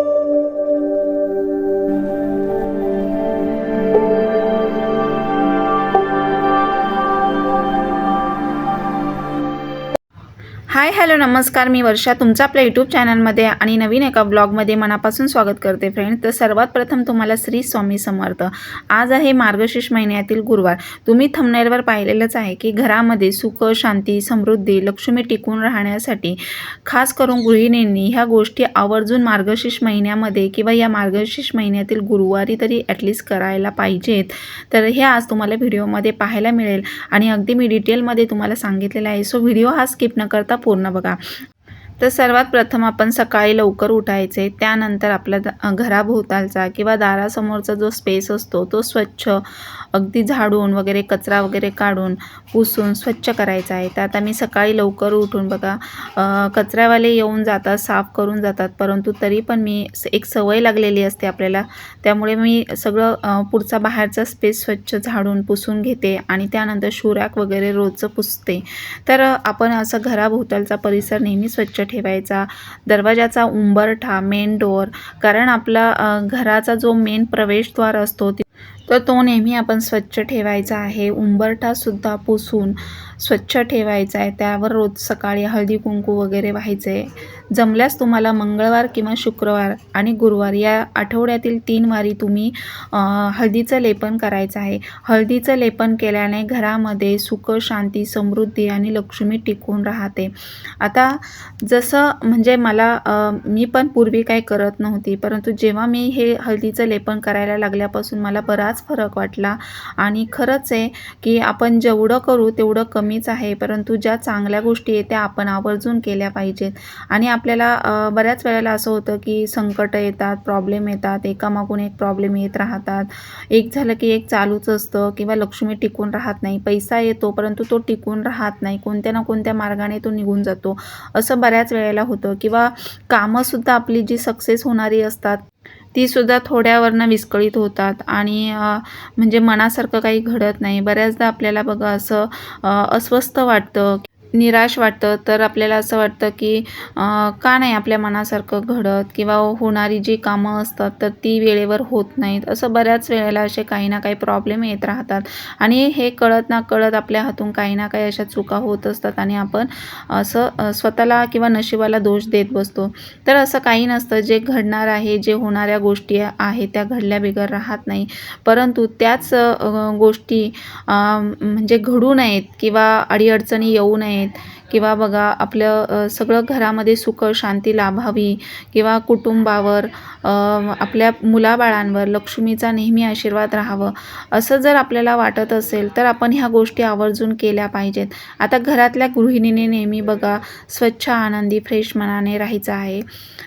Thank you. Hi hello नमस्कार. मी वर्षा तुमचं आपल्या यूट्यूब चॅनलमध्ये आणि नवीन एका ब्लॉगमध्ये मनापासून स्वागत करते फ्रेंड तर सर्वात प्रथम तुम्हाला श्री स्वामी समर्थ. आज आहे मार्गशीर्ष महिन्यातील गुरुवार. तुम्ही थंबनेलवर पाहिलेलंच आहे की घरामध्ये सुख शांती समृद्धी लक्ष्मी टिकून राहण्यासाठी खास करून गृहिणींनी ह्या गोष्टी आवर्जून मार्गशीर्ष महिन्यामध्ये किंवा या मार्गशीर्ष महिन्यातील गुरुवारी तरी ॲटलिस्ट करायला पाहिजेत. तर हे आज तुम्हाला व्हिडिओमध्ये पाहायला मिळेल आणि अगदी मी डिटेलमध्ये तुम्हाला सांगितलेलं आहे. सो व्हिडिओ हा स्किप न करता पूर्ण बघा. तर सर्वात प्रथम आपण सकाळी लवकर उठायचे. त्यानंतर आपल्या घराभोवतालचा किंवा दारासमोरचा जो स्पेस असतो तो स्वच्छ अगदी झाडून वगैरे कचरा वगैरे काढून पुसून स्वच्छ करायचा आहे. तर आता मी सकाळी लवकर उठून बघा कचऱ्यावाले येऊन जातात साफ करून जातात. परंतु तरी पण मी स- एक सवय लागलेली असते आपल्याला. त्यामुळे मी सगळं पुढचा बाहेरचा स्पेस स्वच्छ झाडून पुसून घेते आणि त्यानंतर शुरॅक वगैरे रोजचं पुसते. तर आपण असं घराभोवतालचा परिसर नेहमी स्वच्छ ठेवायचा. दरवाजाचा उंबरठा मेन डोअर कारण आपला घराचा जो मेन प्रवेशद्वार असतो ति- तर तो नेहमी आपण स्वच्छ ठेवायचा आहे. उंबरठासुद्धा पुसून स्वच्छ ठेवायचा आहे त्यावर रोज सकाळी हळदी कुंकू वगैरे व्हायचं. आहे जमल्यास तुम्हाला मंगळवार किंवा शुक्रवार आणि गुरुवार या आठवड्यातील तीन वारी तुम्ही हळदीचं लेपन करायचं आहे हळदीचं लेपन केल्याने घरामध्ये सुख शांती समृद्धी आणि लक्ष्मी टिकून राहते. आता जसं म्हणजे मला मी पण पूर्वी काही करत नव्हती परंतु जेव्हा मी हे हळदीचं लेपन करायला लागल्यापासून मला बराच फरक वाटला. आणि खरंच आहे की आपण जेवढं करू तेवढं कमी कमीच आहे परंतु ज्या चांगल्या गोष्टी आहेत त्या आपण आवर्जून केल्या पाहिजेत. आणि आपल्याला बऱ्याच वेळेला असं होतं की संकट येतात प्रॉब्लेम येतात एकामागून एक प्रॉब्लेम येत राहतात. एक झालं की एक चालूच असतं किंवा लक्ष्मी टिकून राहत नाही पैसा येतो परंतु तो टिकून राहत नाही कोणत्या ना कोणत्या मार्गाने तो निघून जातो. असं बऱ्याच वेळेला होतं. किंवा कामंसुद्धा आपली जी सक्सेस होणारी असतात ती सुद्धा थोड्यावरनं विस्कळीत होतात आणि म्हणजे मनासारखं काही घडत नाही. बऱ्याचदा आपल्याला बघा असं अस्वस्थ वाटतं निराश वाटतं. तर आपल्याला असं वाटतं की का नाही आपल्या मनासारखं घडत किंवा होणारी जी कामं असतात तर ती वेळेवर होत नाहीत. असं बऱ्याच वेळेला असे काही ना काही प्रॉब्लेम येत राहतात. आणि हे कळत ना कळत आपल्या हातून काही ना काही अशा चुका होत असतात आणि आपण असं स्वतःला किंवा नशिबाला दोष देत बसतो. तर असं काही नसतं. जे घडणार आहे जे होणाऱ्या गोष्टी आहेत त्या घडल्या बिगर राहत नाही. परंतु त्याच गोष्टी म्हणजे घडू नयेत किंवा अडीअडचणी येऊ नयेत किंवा बघा आपलं सगळं घरामध्ये सुख शांती लाभावी किंवा कुटुंबावर आपल्या मुलाबाळांवर लक्ष्मीचा नेहमी आशीर्वाद राहावं असं जर आपल्याला वाटत असेल तर आपण ह्या गोष्टी आवर्जून केल्या पाहिजेत. आता घरातल्या गृहिणीने नेहमी बघा स्वच्छ आनंदी फ्रेश मनाने राहायचं आहे.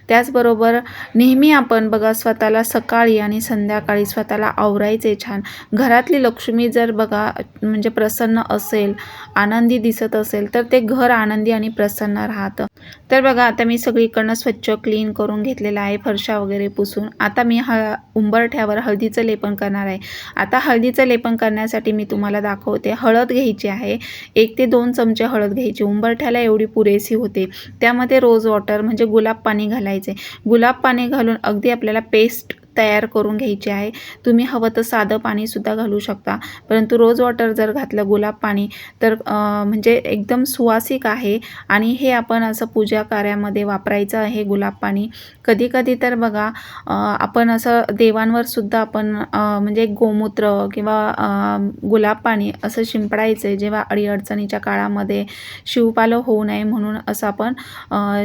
त्याचबरोबर नेहमी आपण बघा स्वतःला सकाळी आणि संध्याकाळी स्वतःला आवरायचे छान. घरातली लक्ष्मी जर बघा म्हणजे प्रसन्न असेल आनंदी दिसत असेल तर ते घर आनंदी आणि प्रसन्न राहतं. तर बघा आता मी सगळीकडनं स्वच्छ क्लीन करून घेतलेलं आहे फरशा वगैरे पुसून. आता मी ह उंबरठ्यावर हळदीचं लेपन करणार आहे. आता हळदीचं लेपन करण्यासाठी मी तुम्हाला दाखवते हळद घ्यायची आहे. एक ते दोन चमचे हळद घ्यायची. उंबरठ्याला एवढी पुरेशी होते. त्यामध्ये रोज वॉटर म्हणजे गुलाब पाणी घालायचे. गुलाब पाणी घालून अगदी आपल्याला पेस्ट तयार करून घ्यायची आहे. तुम्ही हवं तर साधं पाणीसुद्धा घालू शकता. परंतु रोज वॉटर जर घातलं गुलाब पाणी तर म्हणजे एकदम सुवासिक आहे. आणि हे आपण असं पूजा कार्यामध्ये वापरायचं आहे गुलाब पाणी. कधी कधी तर बघा आपण असं देवांवर सुद्धा आपण म्हणजे गोमूत्र किंवा गुलाब पाणी असं शिंपडायचं आहे. जेव्हा अडीअडचणीच्या काळामध्ये शिवपालं होऊ नये म्हणून असं आपण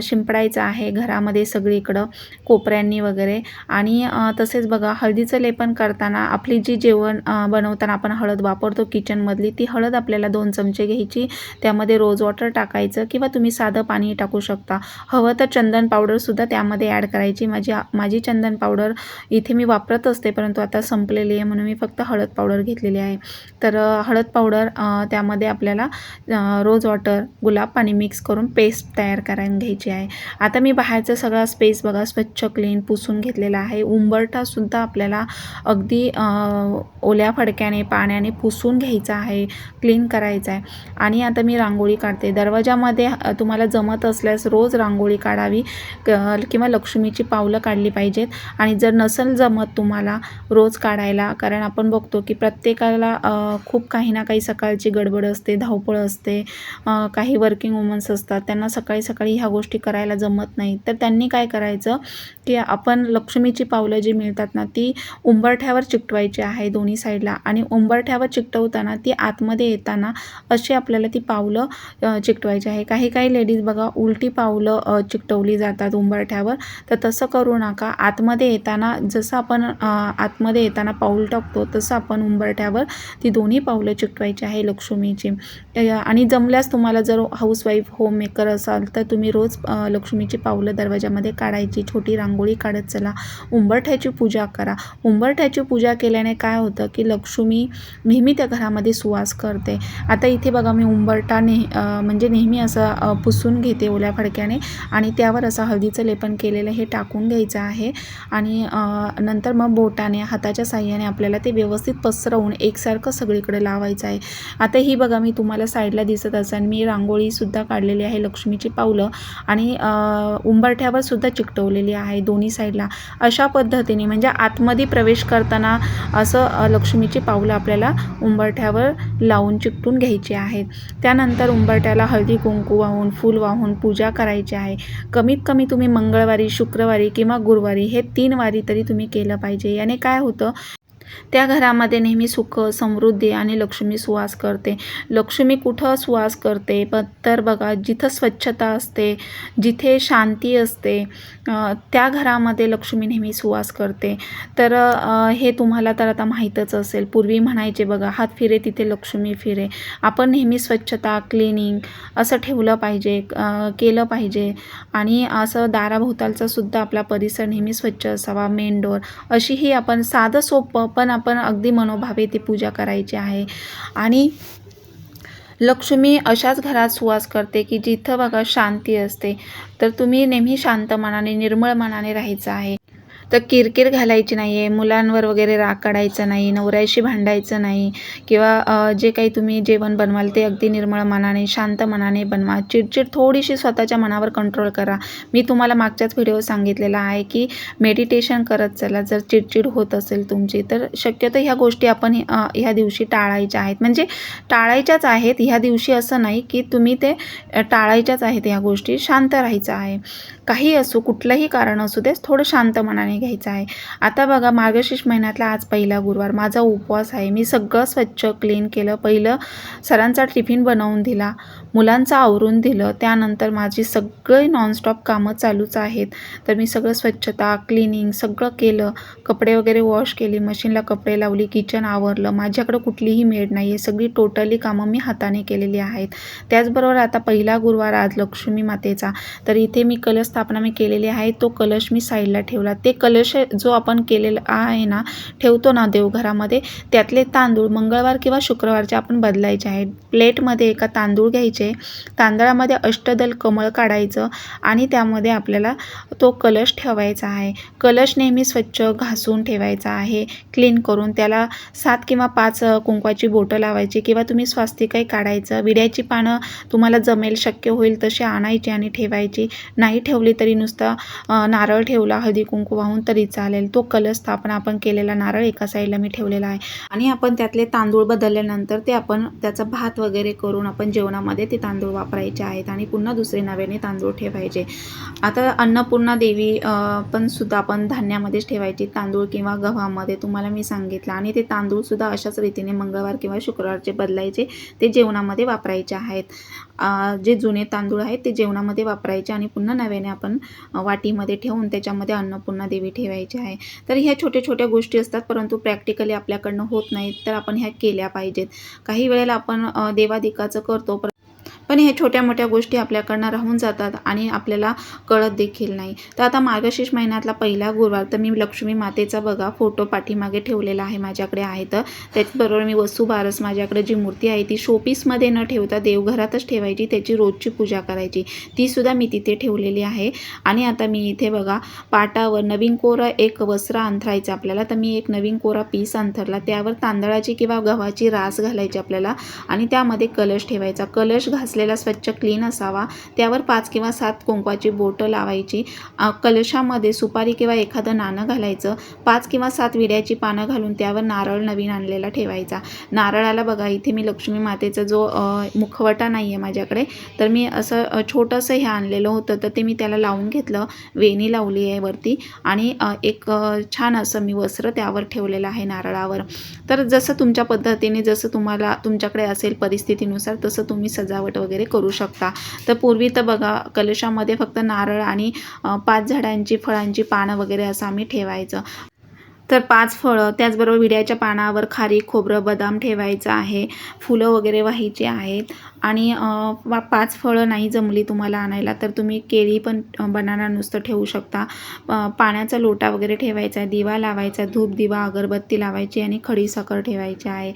शिंपडायचं आहे घरामध्ये सगळीकडं कोपऱ्यांनी वगैरे. आणि तसेच बघा हळदीचं लेपन करताना आपली जी जेवण बनवताना आपण हळद वापरतो किचनमधली ती हळद आपल्याला दोन चमचे घ्यायची. त्यामध्ये रोज वॉटर टाकायचं किंवा तुम्ही साधं पाणी टाकू शकता. हवं तर चंदन पावडरसुद्धा त्यामध्ये ॲड करायची. माझी माझी चंदन पावडर इथे मी वापरत असते परंतु आता संपलेली आहे म्हणून मी फक्त हळद पावडर घेतलेली आहे. तर हळद पावडर त्यामध्ये आपल्याला रोज वॉटर गुलाब पाणी मिक्स करून पेस्ट तयार करायला घ्यायची आहे. आता मी बाहेरचा सगळा स्पेस बघा स्वच्छ क्लीन पुसून घेतलेला आहे. उंबर उंबरठासुद्धा आपल्याला अगदी ओल्या फडक्याने पाण्याने पुसून घ्यायचा आहे क्लीन करायचा आहे. आणि आता मी रांगोळी काढते. दरवाजामध्ये तुम्हाला जमत असल्यास रोज रांगोळी काढावी क- किंवा लक्ष्मीची पावलं काढली पाहिजेत. आणि जर नसेल जमत तुम्हाला रोज काढायला कारण आपण बघतो की प्रत्येकाला खूप काही ना काही सकाळची गडबड असते धावपळ असते काही वर्किंग वुमन्स असतात त्यांना सकाळी सकाळी ह्या गोष्टी करायला जमत नाही तर त्यांनी काय करायचं की आपण लक्ष्मीची पावलं जी मिळतात ना ती उंबरठ्यावर चिकटवायची आहे दोन्ही साईडला. आणि उंबरठ्यावर चिकटवताना ती आतमध्ये येताना अशी आपल्याला ती पावलं चिकटवायची आहे. काही काही लेडीज बघा उलटी पावलं चिकटवली जातात उंबरठ्यावर. तर तसं करू नका. आतमध्ये येताना जसं आपण आतमध्ये येताना पाऊल टाकतो तसं आपण उंबरठ्यावर ती दोन्ही पावलं चिकटवायची आहे लक्ष्मीची. आणि जमल्यास तुम्हाला जर हाऊसवाईफ होम मेकर असाल तर तुम्ही रोज लक्ष्मीची पावलं दरवाजामध्ये काढायची. छोटी रांगोळी काढत चला. उंबरठ्याची पूजा करा. उंबरठ्याची पूजा केल्याने काय होतं की लक्ष्मी नेहमी त्या घरामध्ये सुवास करते. आता इथे बघा मी उंबरठा नेह म्हणजे नेहमी असं पुसून घेते ओल्या फडक्याने आणि त्यावर असं हळदीचं लेपन केलेलं हे टाकून घ्यायचं आहे आणि नंतर मग बोटाने हाताच्या साह्याने आपल्याला ते व्यवस्थित पसरवून एकसारखं सगळीकडे लावायचं आहे. आता ही बघा मी तुम्हाला साईडला दिसत असेल मी रांगोळीसुद्धा काढलेली आहे लक्ष्मीची पावलं आणि उंबरठ्यावर सुद्धा चिकटवलेली आहे दोन्ही साईडला. अशा पद्धतीने म्हणजे आतमध्ये प्रवेश करताना असं लक्ष्मीची पावलं आपल्याला उंबरठ्यावर लावून चिकटून घ्यायची आहेत. त्यानंतर उंबरठ्याला हळदी कुंकू वाहून फूल वाहून पूजा करायची आहे. कमीत कमी तुम्ही मंगळवारी शुक्रवारी किंवा गुरुवारी हे तीन वारी तरी तुम्ही केलं पाहिजे. याने काय होतं त्या घरामध्ये नेहमी सुख समृद्धी आणि लक्ष्मी सुवास करते. लक्ष्मी कुठं सुवास करते? प तर बघा जिथं स्वच्छता असते जिथे शांती असते त्या घरामध्ये लक्ष्मी नेहमी सुवास करते. तर हे तुम्हाला तर आता माहीतच असेल. पूर्वी म्हणायचे बघा हात फिरे तिथे लक्ष्मी फिरे. आपण नेहमी स्वच्छता क्लिनिंग असं ठेवलं पाहिजे केलं पाहिजे. आणि असं दाराभोवतालचा सुद्धा आपला परिसर नेहमी स्वच्छ असावा मेन डोअर अशी ही आपण साधं सोपं पण आपण अगदी मनोभावे ती पूजा करायची आहे. आणि लक्ष्मी अशाच घरात सुवास करते की जिथं बघा शांती असते तर तुम्ही नेहमी शांत मनाने निर्मळ मनाने राहायचं आहे. तर किरकिर घालायची नाही आहे मुलांवर वगैरे राग काढायचा नाही नवऱ्याशी भांडायचं नाही किंवा जे काही तुम्ही जेवण बनवाल ते अगदी निर्मळ मनाने शांत मनाने बनवा. चिडचिड थोडीशी स्वतःच्या मनावर कंट्रोल करा. मी तुम्हाला मागच्याच व्हिडिओ सांगितलेला आहे की मेडिटेशन करत चला. जर चिडचिड होत असेल तुमची तर शक्यतो ह्या गोष्टी आपण ह्या दिवशी टाळायच्या आहेत. म्हणजे टाळायच्याच आहेत. ह्या दिवशी असं नाही की तुम्ही ते टाळायच्याच आहेत ह्या गोष्टी. शांत राहायचं आहे. काही असो कुठलंही कारण असू देस थोडं शांत मनाने घ्यायचं आहे. आता बघा मार्गशीर्ष महिन्यातला आज पहिला गुरुवार. माझा उपवास आहे. मी सगळं स्वच्छ क्लीन केलं. पहिलं सरांचा टिफिन बनवून दिला. मुलांचं आवरून दिलं त्यानंतर माझी सगळी नॉनस्टॉप कामं चालूच आहेत. तर मी सगळं स्वच्छता क्लिनिंग सगळं केलं. कपडे वगैरे वॉश केली मशीनला कपडे लावली किचन आवरलं. माझ्याकडं कुठलीही मेड नाही आहे सगळी टोटली कामं मी हाताने केलेली आहेत. त्याचबरोबर आता पहिला गुरुवार आज लक्ष्मी मातेचा. तर इथे मी कलश स्थापना मी केलेली आहे. तो कलश मी साईडला ठेवला. ते कलश जो आपण केलेला आहे ना ठेवतो ना देवघरामध्ये त्यातले तांदूळ मंगळवार किंवा शुक्रवारचे आपण बदलायचे आहेत. प्लेटमध्ये एका तांदूळ घ्यायचे म्हणजे तांदळामध्ये अष्टदल कमळ काढायचं आणि त्यामध्ये आपल्याला तो कलश ठेवायचा आहे. कलश नेहमी स्वच्छ घासून ठेवायचा आहे. क्लीन करून त्याला सात किंवा पाच कुंकवाची बोटं लावायची किंवा तुम्ही स्वास्तिकही काढायचं. विड्याची पानं तुम्हाला जमेल शक्य होईल तशी आणायची आणि ठेवायची. नाही ठेवली तरी नुसतं नारळ ठेवला हळदी कुंकू वाहून तरी चालेल. तो कलश स्थापना आपण केलेला नारळ एका साईडला मी ठेवलेला आहे. आणि आपण त्यातले तांदूळ बदलल्यानंतर ते आपण त्याचा भात वगैरे करून आपण जेवणामध्ये ते तांदूळ वापरायचे आहेत आणि पुन्हा दुसरे नव्याने तांदूळ ठेवायचे. आता अन्नपूर्णा देवी पण सुद्धा आपण धान्यामध्येच ठेवायची तांदूळ किंवा गव्हामध्ये तुम्हाला मी सांगितलं. आणि ते तांदूळसुद्धा अशाच रीतीने मंगळवार किंवा शुक्रवारचे बदलायचे ते जेवणामध्ये वापरायचे आहेत. जे जुने तांदूळ आहेत ते जेवणामध्ये वापरायचे आणि पुन्हा नव्याने आपण वाटीमध्ये ठेवून त्याच्यामध्ये अन्नपूर्णा देवी ठेवायची आहे. तर ह्या छोट्या छोट्या गोष्टी असतात परंतु प्रॅक्टिकली आपल्याकडनं होत नाहीत तर आपण ह्या केल्या पाहिजेत. काही वेळेला आपण देवाधिकाचं देवादिकाचं करतो पण हे छोट्या मोठ्या गोष्टी आपल्याकडनं राहून जातात आणि आपल्याला कळत देखील नाही. तर आता मार्गशीर्ष महिन्यातला पहिला गुरुवार तर मी लक्ष्मी मातेचा बघा फोटो पाठीमागे ठेवलेला आहे माझ्याकडे आहे तर. त्याचबरोबर मी वसू बारस माझ्याकडे जी मूर्ती आहे ती शोपीसमध्ये न ठेवता देवघरातच ठेवायची त्याची रोजची पूजा करायची. तीसुद्धा मी तिथे ठेवलेली आहे. आणि आता मी इथे बघा पाटावर नवीन कोरा एक वस्त्र अंथरायचं आपल्याला. तर मी एक नवीन कोरा पीस अंथरला. त्यावर तांदळाची किंवा गव्हाची रास घालायची आपल्याला. आणि त्यामध्ये कलश ठेवायचा. कलश असलेला स्वच्छ क्लीन असावा. त्यावर पाच किंवा सात कुंकवाची बोटं लावायची. कलशामध्ये सुपारी किंवा एखादं नाणं घालायचं. पाच किंवा सात विड्याची पानं घालून त्यावर नारळ नवीन आणलेला ठेवायचा. नारळाला बघा इथे मी लक्ष्मी मातेचा जो मुखवटा नाही आहे माझ्याकडे तर मी असं छोटंसं हे आणलेलं होतं तर ते मी त्याला लावून घेतलं. वेणी लावली आहे वरती आणि एक छान असं मी वस्त्र त्यावर ठेवलेलं आहे नारळावर. तर जसं तुमच्या पद्धतीने जसं तुम्हाला तुमच्याकडे असेल परिस्थितीनुसार तसं तुम्ही सजावट वगैरे करू शकता. तर पूर्वी तर बघा कलशामध्ये फक्त नारळ आणि पाच झाडांची फळांची पानं वगैरे असं आम्ही ठेवायचं. तर पाच फळं त्याचबरोबर विड्याच्या पानावर खारी खोबरं बदाम ठेवायचं आहे. फुलं वगैरे व्हायची आहेत. आणि पाच फळं नाही जमली तुम्हाला आणायला तर तुम्ही केळी पण बनाना नुसतं ठेवू शकता. पाण्याचा लोटा वगैरे ठेवायचा आहे दिवा लावायचा धूप दिवा अगरबत्ती लावायची आणि खडी साखर ठेवायची आहे.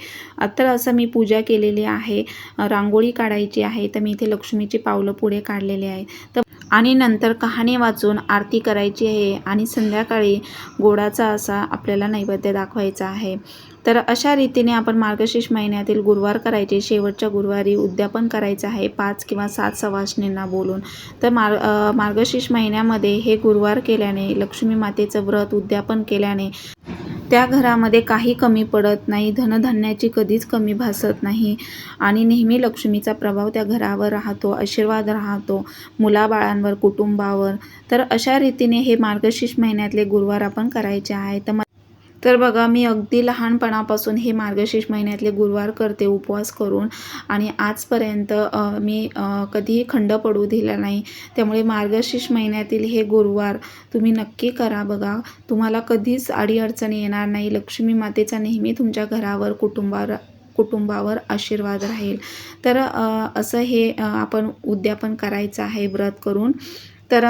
तर असं मी पूजा केलेली आहे. रांगोळी काढायची आहे तर मी इथे लक्ष्मीची पावलं पुढे काढलेली आहे तर आणि नंतर कहाणी वाचून आरती करायची आहे आणि संध्याकाळी गोडाचा असा आपल्याला नैवेद्य दाखवायचा आहे. तर अशा रीतीने आपण मार्गशीर्ष महिन्यातील गुरुवार करायचे शेवटच्या गुरुवारी उद्यापन करायचं आहे पाच किंवा सात सवासणींना बोलून. तर मार्ग मार्गशीर्ष महिन्यामध्ये हे गुरुवार केल्याने लक्ष्मी मातेचं व्रत उद्यापन केल्याने त्या घरामध्ये काही कमी पडत नाही धनधान्याची कधीच कमी भासत नाही आणि नेहमी लक्ष्मीचा प्रभाव त्या घरावर राहतो आशीर्वाद राहतो मुलाबाळांवर कुटुंबावर. तर अशा रीतीने हे मार्गशीर्ष महिन्यातले गुरुवार आपण करायचे आहे तर तर बघा मी अगदी लहानपणापासून हे मार्गशीर्ष महिन्यातले गुरुवार करते उपवास करून आणि आजपर्यंत मी कधीही खंड पडू दिला नाही. त्यामुळे मार्गशीर्ष महिन्यातील हे गुरुवार तुम्ही नक्की करा बघा. तुम्हाला कधीच अडीअडचणी येणार नाही. लक्ष्मी मातेचा नेहमी तुमच्या घरावर कुटुंबावर कुटुंबावर आशीर्वाद राहील. तर असं हे आपण उद्यापन करायचं आहे व्रत करून. तर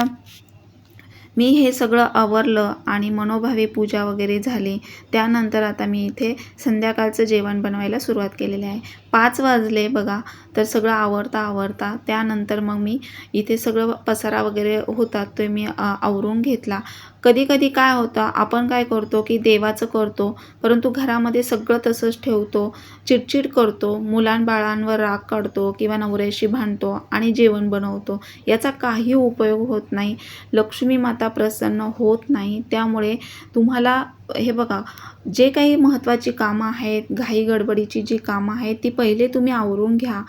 मी हे सगळं आवरलं आणि मनोभावे पूजा वगैरे झाली. त्यानंतर आता मी इथे संध्याकाळचं जेवण बनवायला सुरुवात केलेली आहे. पाच वाजले बघा. तर सगळं आवरता आवरता त्यानंतर मग मी इथे सगळं पसारा वगैरे होतात तो मी आवरून घेतला. कधी कधी काय होतं आपण काय करतो की देवाचं करतो परंतु घरामध्ये सगळं तसंच ठेवतो चिडचिड करतो मुलांबाळांवर राग काढतो किंवा नवऱ्याशी भांडतो आणि जेवण बनवतो. याचा काही उपयोग होत नाही लक्ष्मी माता प्रसन्न होत नाही त्यामुळे तुम्हाला हे बघा जे काही महत्त्वाची कामं आहेत घाई गडबडीची जी कामं आहेत ती पहिले तुम्ही आवरून घ्या.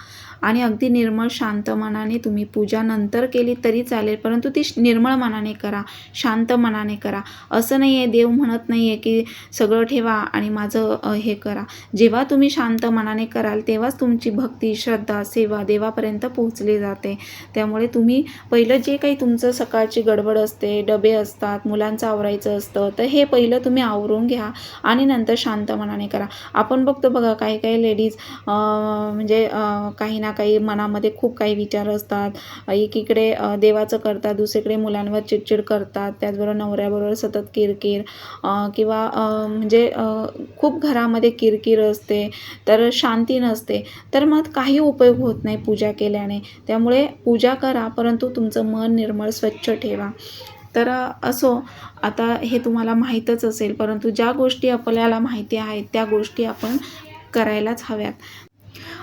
आणि अगदी निर्मळ शांत मनाने तुम्ही पूजा नंतर केली तरी चालेल परंतु ती श- निर्मळ मनाने करा शांत मनाने करा. असं नाही आहे देव म्हणत नाही आहे की सगळं ठेवा आणि माझं हे करा. जेव्हा तुम्ही शांत मनाने कराल तेव्हाच तुमची भक्ती श्रद्धा सेवा देवापर्यंत पोहोचली जाते. त्यामुळे तुम्ही पहिलं जे काही तुमचं सकाळची गडबड असते डबे असतात मुलांचं आवरायचं असतं तर हे पहिलं तुम्ही आवरून घ्या आणि नंतर शांत मनाने करा. आपण बघतो बघा काही काही लेडीज म्हणजे काही ना काही मनामध्ये खूप काही विचार असतात. एकीकडे देवाचं करतात दुसरीकडे मुलांवर चिडचिड करतात. त्याचबरोबर नवऱ्याबरोबर सतत किरकिर किंवा म्हणजे खूप घरामध्ये किरकिर असते तर शांती नसते. तर मग काही उपयोग होत नाही पूजा केल्याने. त्यामुळे पूजा करा परंतु तुमचं मन निर्मळ स्वच्छ ठेवा. तर असो. आता हे तुम्हाला माहीतच असेल परंतु ज्या गोष्टी आपल्याला माहिती आहेत त्या गोष्टी आपण करायलाच हव्यात.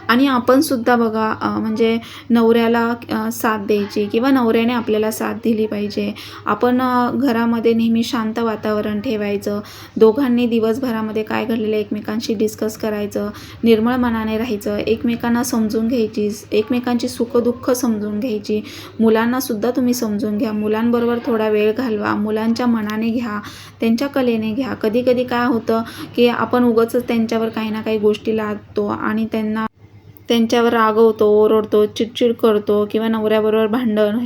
आणि आपणसुद्धा बघा म्हणजे नवऱ्याला साथ द्यायची किंवा नवऱ्याने आपल्याला साथ दिली पाहिजे. आपण घरामध्ये नेहमी शांत वातावरण ठेवायचं. दोघांनी दिवसभरामध्ये काय घडलेलं आहे एकमेकांशी डिस्कस करायचं. निर्मळ मनाने राहायचं. एकमेकांना समजून घ्यायची. एकमेकांची सुखदुःख समजून घ्यायची. मुलांनासुद्धा तुम्ही समजून घ्या. मुलांबरोबर थोडा वेळ घालवा. मुलांच्या मनाने घ्या. त्यांच्या कलेने घ्या. कधी कधी काय होतं की आपण उगाचच त्यांच्यावर काही ना काही गोष्टी लादतो आणि त्यांना त्यांच्यावर रागवतो ओरडतो चिडचिड करतो किंवा नवऱ्याबरोबर भांडण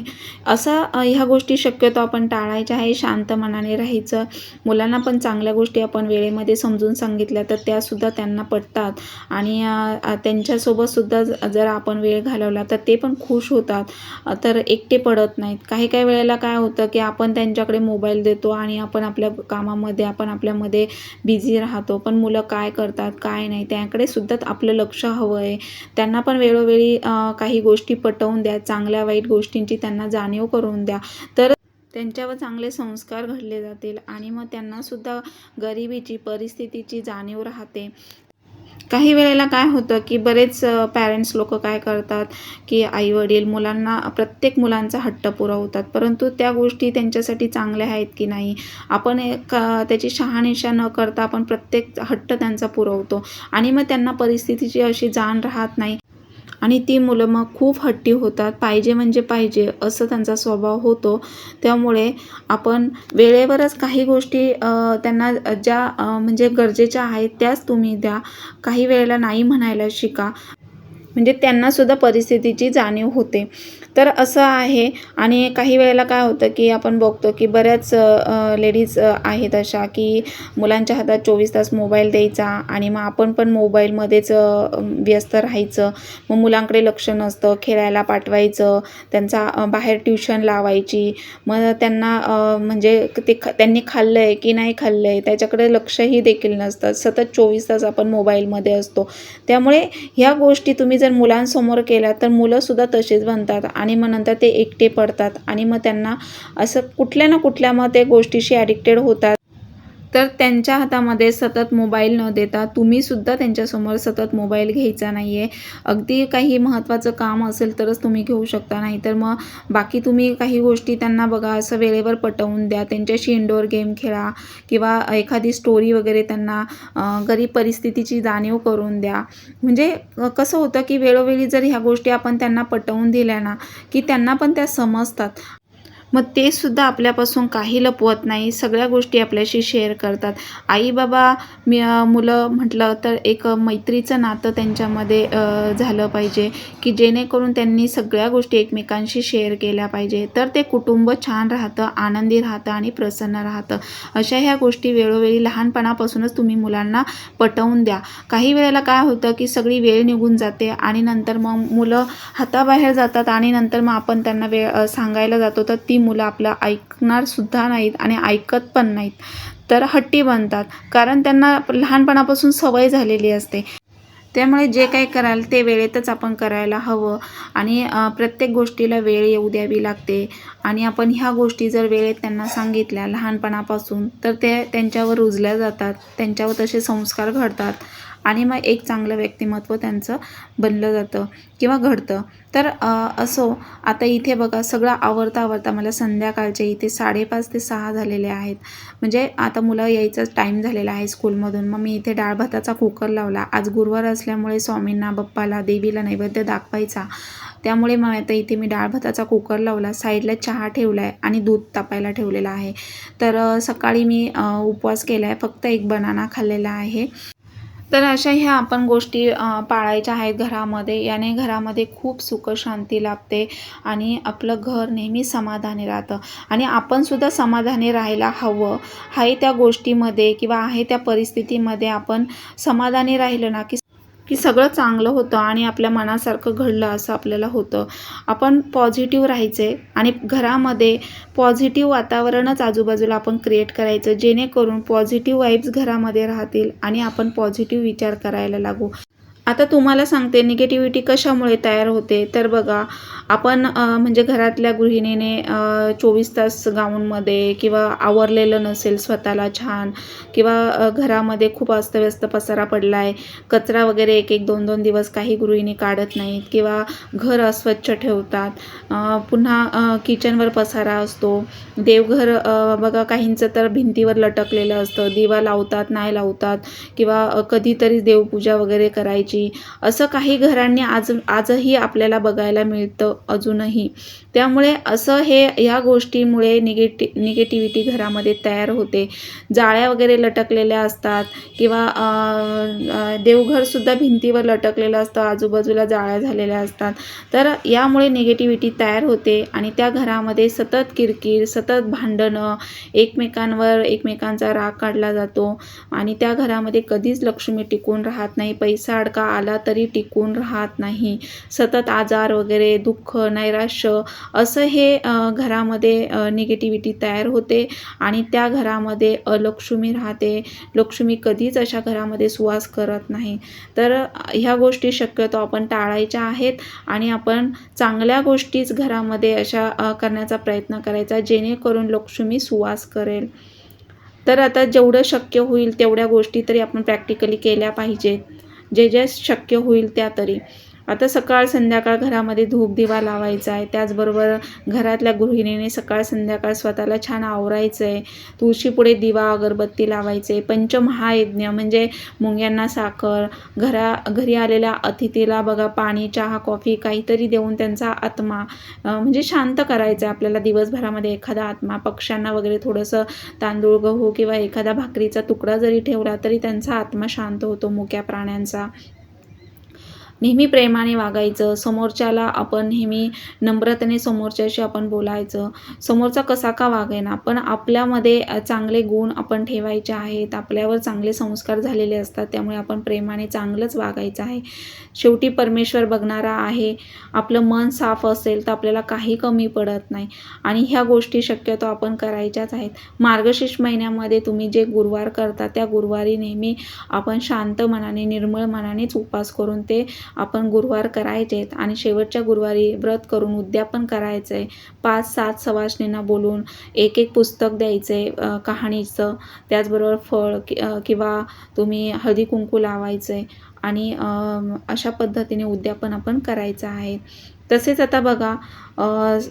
असं ह्या गोष्टी शक्यतो आपण टाळायच्या आहे शांत मनाने राहायचं. मुलांना पण चांगल्या गोष्टी आपण वेळेमध्ये समजून सांगितल्या तर त्यासुद्धा त्यांना पटतात. आणि त्यांच्यासोबतसुद्धा ज- जर आपण वेळ घालवला तर ते पण खुश होतात. तर एकटे पडत नाहीत. काही काही वेळेला काय होतं की आपण त्यांच्याकडे मोबाईल देतो आणि आपण आपल्या कामामध्ये आपण आपल्यामध्ये बिझी राहतो. पण मुलं काय करतात काय नाही त्याकडे सुद्धा आपलं लक्ष हवं आहे. त्यांना पण वेळोवेळी काही गोष्टी पटवून द्या चांगल्या वाईट गोष्टींची त्यांना जाणीव करून द्या. तर त्यांच्यावर चांगले संस्कार घडले जातील आणि मग त्यांनासुद्धा गरिबीची परिस्थितीची जाणीव राहते. काही वेळेला काय होतं की बरेच पॅरेंट्स लोक काय करतात की आईवडील मुलांना प्रत्येक मुलांचा हट्ट पुरवतात परंतु त्या गोष्टी त्यांच्यासाठी चांगल्या आहेत की नाही? आपण एक त्याची शहानिशा न करता आपण प्रत्येक हट्ट त्यांचा पुरवतो. आणि मग त्यांना परिस्थितीची अशी जाण राहत नाही. आणि ती मुलं मग खूप हट्टी होतात. पाहिजे म्हणजे पाहिजे असं त्यांचा स्वभाव होतो. त्यामुळे आपण वेळेवरच काही गोष्टी त्यांना ज्या म्हणजे गरजेच्या आहेत त्याच तुम्ही द्या. काही वेळेला नाही म्हणायला शिका. म्हणजे त्यांनासुद्धा परिस्थितीची जाणीव होते. तर असं आहे आणि काही वेळेला काय होतं की आपण बघतो की बऱ्याच लेडीज आहेत अशा की मुलांच्या हातात चोवीस तास मोबाईल द्यायचा आणि मग आपण पण मोबाईलमध्येच व्यस्त राहायचं. मग मुलांकडे लक्ष नसतं खेळायला पाठवायचं त्यांचा बाहेर ट्युशन लावायची. मग त्यांना म्हणजे ते ख त्यांनी खाल्लं आहे की नाही खाल्लं आहे त्याच्याकडे लक्षही देखील नसतं. सतत चोवीस तास आपण मोबाईलमध्ये असतो. त्यामुळे ह्या गोष्टी तुम्ही जर मुलांसमोर केला तर मुलंसुद्धा तसेच बनतात आणि मग नंतर ते एकटे पडतात आणि मग त्यांना असं कुठल्या ना कुठल्या मग ते गोष्टीशी ॲडिक्टेड होतात. तर त्यांच्या हातामध्ये सतत मोबाईल न देता तुम्हीसुद्धा त्यांच्यासमोर सतत मोबाईल घ्यायचा नाही आहे अगदी काही महत्त्वाचं काम असेल तरच तुम्ही घेऊ शकता. नाही तर मग बाकी तुम्ही काही गोष्टी त्यांना बघा असं वेळेवर पटवून द्या. त्यांच्याशी इनडोअर गेम खेळा किंवा एखादी स्टोरी वगैरे त्यांना गरीब परिस्थितीची जाणीव करून द्या. म्हणजे कसं होतं की वेळोवेळी जर ह्या गोष्टी आपण त्यांना पटवून दिल्या ना की त्यांना पण त्या समजतात. मग ते सुद्धा आपल्यापासून काही लपवत नाही. सगळ्या गोष्टी आपल्याशी शेअर करतात. आई बाबा मी मुलं म्हटलं तर एक मैत्रीचं नातं त्यांच्यामध्ये झालं पाहिजे की जेणेकरून त्यांनी सगळ्या गोष्टी एकमेकांशी शेअर केल्या पाहिजे. तर ते कुटुंब छान राहतं आनंदी राहतं आणि प्रसन्न राहतं. अशा ह्या गोष्टी वेळोवेळी लहानपणापासूनच तुम्ही मुलांना पटवून द्या. काही वेळेला काय होतं की सगळी वेळ निघून जाते आणि नंतर मग मुलं हाताबाहेर जातात आणि नंतर मग आपण त्यांना वेळ सांगायला जातो. तर ती मुलं आपलं ऐकणार सुद्धा नाहीत आणि ऐकत पण नाहीत. तर हट्टी बनतात कारण त्यांना लहानपणापासून सवय झालेली असते. त्यामुळे जे काही कराल ते वेळेतच आपण करायला हवं आणि प्रत्येक गोष्टीला वेळ येऊ द्यावी लागते. आणि आपण ह्या गोष्टी जर वेळेत त्यांना सांगितल्या लहानपणापासून तर ते त्यांच्यावर रुजल्या जातात त्यांच्यावर तसे संस्कार घडतात. आणि मग एक चांगलं व्यक्तिमत्व त्यांचं बनलं जातं किंवा घडतं. तर असो आता इथे बघा सगळं आवरता आवरता मला संध्याकाळचे इथे साडेपाच ते सहा झालेले आहेत. म्हणजे आता मुलं यायचा टाईम झालेला आहे स्कूलमधून मग मी इथे डाळ भाताचा कुकर लावला. आज गुरुवार असल्यामुळे स्वामींना बाप्पाला देवीला नैवेद्य दाखवायचा. त्यामुळे मग आता इथे मी डाळ भाताचा कुकर लावला. साईडला चहा ठेवला आहे आणि दूध तापायला ठेवलेलं आहे. तर सकाळी मी उपवास केला आहे फक्त एक बनाना खाल्लेला आहे. तर अशा ह्या आपण गोष्टी पाळायच्या आहेत घरामध्ये. याने घरामध्ये खूप सुख शांती लाभते आणि आपलं घर नेहमी समाधानी राहतं. आणि आपणसुद्धा समाधानी राहायला हवं. आहे त्या गोष्टीमध्ये किंवा आहे त्या परिस्थितीमध्ये आपण समाधानी राहिलं ना की की सगळं चांगलं होतं आणि आपल्या मनासारखं घडलं असं आपल्याला होतं. आपण पॉझिटिव्ह राहायचे आणि घरामध्ये पॉझिटिव्ह वातावरणच आजूबाजूला आपण क्रिएट करायचं जेणेकरून पॉझिटिव्ह वाईब्स घरामध्ये राहतील आणि आपण पॉझिटिव्ह विचार करायला लागू. आता तुम्हाला सांगते निगेटिव्हिटी कशामुळे तयार होते? तर बघा आपण म्हणजे घरातल्या गृहिणीने चोवीस तास गाऊनमध्ये किंवा आवरलेलं नसेल स्वतःला छान किंवा घरामध्ये खूप अस्तव्यस्त पसारा पडला आहे कचरा वगैरे एक एक दोन दोन दिवस काही गृहिणी काढत नाहीत किंवा घर अस्वच्छ ठेवतात पुन्हा किचनवर पसारा असतो. देवघर बघा काहींचं तर भिंतीवर लटकलेलं असतं दिवा लावतात नाही लावतात किंवा कधीतरी देवपूजा वगैरे करायची. असं काही घरांनी आज आजही आपल्याला बघायला मिळतं. अजूनही. त्यामुळे असं हे ह्या गोष्टीमुळे निगेटि निगेटिव्हिटी घरामध्ये तयार होते. जाळ्या वगैरे लटकलेल्या असतात किंवा देवघरसुद्धा भिंतीवर लटकलेलं असतं आजूबाजूला जाळ्या झालेल्या असतात. तर यामुळे निगेटिव्हिटी तयार होते आणि त्या घरामध्ये सतत किरकिर सतत भांडणं एकमेकांवर एकमेकांचा राग काढला जातो आणि त्या घरामध्ये कधीच लक्ष्मी टिकून राहत नाही पैसा अडका आला तरी टिकून राहत नाही. सतत आजार वगैरे दुःख नैराश्य असं हे घरामध्ये निगेटिव्हिटी तयार होते आणि त्या घरामध्ये अलक्ष्मी राहते. लक्ष्मी कधीच अशा घरामध्ये सुवास करत नाही. तर ह्या गोष्टी शक्यतो आपण टाळायच्या आहेत आणि आपण चांगल्या गोष्टीच घरामध्ये अशा करण्याचा प्रयत्न करायचा जेणेकरून लक्ष्मी सुवास करेल. तर आता जेवढं शक्य होईल तेवढ्या गोष्टी तरी आपण प्रॅक्टिकली केल्या पाहिजेत. जे जे शक्य होईल त्या तरी. आता सकाळ संध्याकाळ घरामध्ये धूप दिवा लावायचा आहे. त्याचबरोबर घरातल्या गृहिणीने सकाळ संध्याकाळ स्वतःला छान आवरायचं आहे तुळशीपुढे दिवा अगरबत्ती लावायचे. पंचमहायज्ञ म्हणजे मुंग्यांना साखर घरा घरी आलेल्या अतिथीला बघा पाणी चहा कॉफी काहीतरी देऊन त्यांचा आत्मा म्हणजे शांत करायचा आहे आपल्याला दिवसभरामध्ये एखादा आत्मा पक्ष्यांना वगैरे थोडंसं तांदूळ गहू किंवा एखादा भाकरीचा तुकडा जरी ठेवला तरी त्यांचा आत्मा शांत होतो मुक्या प्राण्यांचा. नेहमी प्रेमाने वागायचं. समोरच्याला आपण नेहमी नम्रतेने समोरच्याशी आपण बोलायचं. समोरचा कसा का वागेना? पण आपल्यामध्ये चांगले गुण आपण ठेवायचे आहेत. आपल्यावर चांगले संस्कार झालेले असतात. त्यामुळे आपण प्रेमाने चांगलंच वागायचं आहे. शेवटी परमेश्वर बघणारा आहे. आपलं मन साफ असेल तर आपल्याला काही कमी पडत नाही. आणि ह्या गोष्टी शक्यतो आपण करायच्याच आहेत. मार्गशीर्ष महिन्यामध्ये तुम्ही जे गुरुवार करता त्या गुरुवारी नेहमी आपण शांत मनाने निर्मळ मनानेच उपास करून ते आपण गुरुवार करायचे आणि शेवटच्या गुरुवारी व्रत करून उद्यापन करायचं आहे पाच सात सवासणींना बोलून एक एक पुस्तक द्यायचं आहे कहाणीचं. त्याचबरोबर फळ कि किंवा तुम्ही हळदी कुंकू लावायचं आहे आणि अशा पद्धतीने उद्यापन आपण करायचं आहे. तसेच आता बघा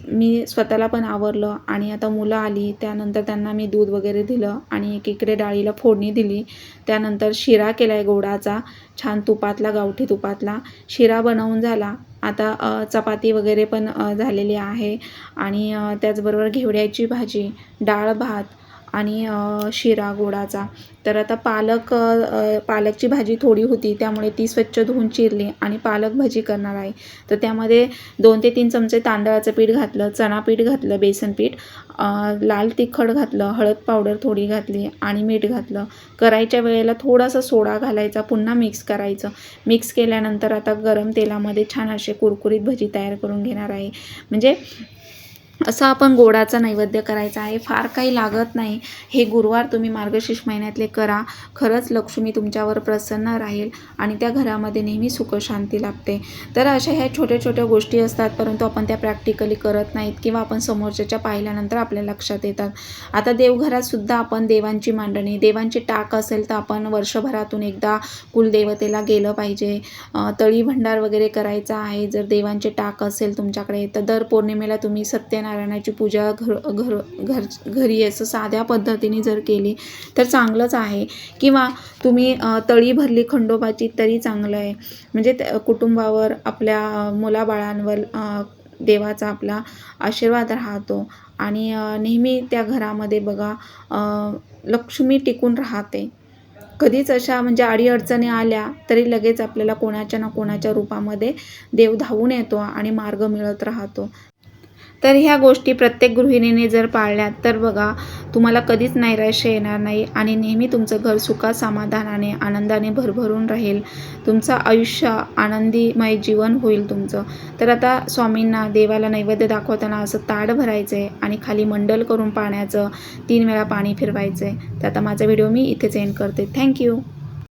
मी स्वतःला पण आवरलं आणि आता मुलं आली त्यानंतर त्यांना मी दूध वगैरे दिलं आणि एकीकडे डाळीला फोडणी दिली. त्यानंतर शिरा केला आहे गोडाचा छान तुपातला गावठी तुपातला. शिरा बनवून झाला. आता चपाती वगैरे पण झालेली आहे. आणि त्याचबरोबर घेवड्याची भाजी डाळ भात आणि शिरा गोडाचा. तर आता पालक पालकची भाजी थोडी होती त्यामुळे ती स्वच्छ धुवून चिरली आणि पालक भाजी करणार आहे. तर त्यामध्ये दोन ते तीन चमचे तांदळाचं पीठ घातलं चणा पीठ घातलं बेसन पीठ लाल तिखट घातलं हळद पावडर थोडी घातली आणि मीठ घातलं. करायच्या वेळेला थोडासा सोडा घालायचा पुन्हा मिक्स करायचं. मिक्स केल्यानंतर आता गरम तेलामध्ये छान असे कुरकुरीत भजी तयार करून घेणार आहे. म्हणजे असं आपण गोडाचा नैवेद्य करायचा आहे. फार काही लागत नाही. हे गुरुवार तुम्ही मार्गशीर्ष महिन्यातले करा. खरंच लक्ष्मी तुमच्यावर प्रसन्न राहील आणि त्या घरामध्ये नेहमी सुखशांती लाभते. तर अशा ह्या छोट्या छोट्या गोष्टी असतात परंतु आपण त्या प्रॅक्टिकली करत नाहीत किंवा आपण समोरच्याच्या पाहिल्यानंतर आपल्या लक्षात येतात. आता देवघरात सुद्धा आपण देवांची मांडणी देवांची टाक असेल तर आपण वर्षभरातून एकदा कुलदेवतेला गेलं पाहिजे. तळी भंडार वगैरे करायचा आहे. जर देवांचे टाक असेल तुमच्याकडे तर दर पौर्णिमेला तुम्ही सत्य सत्यनारायणाची पूजा घर घर घर घरी असं साध्या पद्धतीने जर केली तर चांगलंच आहे. किंवा तुम्ही तळी भरली खंडोबाची तरी चांगलं आहे. म्हणजे कुटुंबावर आपल्या मुलाबाळांवर देवाचा आपला आशीर्वाद राहतो. आणि नेहमी त्या घरामध्ये बघा लक्ष्मी टिकून राहते. कधीच अशा म्हणजे अडीअडचणी आल्या तरी लगेच आपल्याला कोणाच्या ना कोणाच्या रूपामध्ये देव धावून येतो आणि मार्ग मिळत राहतो. तर ह्या गोष्टी प्रत्येक गृहिणीने जर पाळल्या तर बघा तुम्हाला कधीच नैराश्य येणार नाही आणि नेहमी तुमचं घर सुखात समाधानाने आनंदाने भरभरून राहील. तुमचं आयुष्य आनंदीमय जीवन होईल तुमचं. तर आता स्वामींना देवाला नैवेद्य दाखवताना असं ताड भरायचं आहे आणि खाली मंडल करून पाण्याचं तीन वेळा पाणी फिरवायचं आहे तर आता माझा व्हिडिओ मी इथेच एंड करते. थँक्यू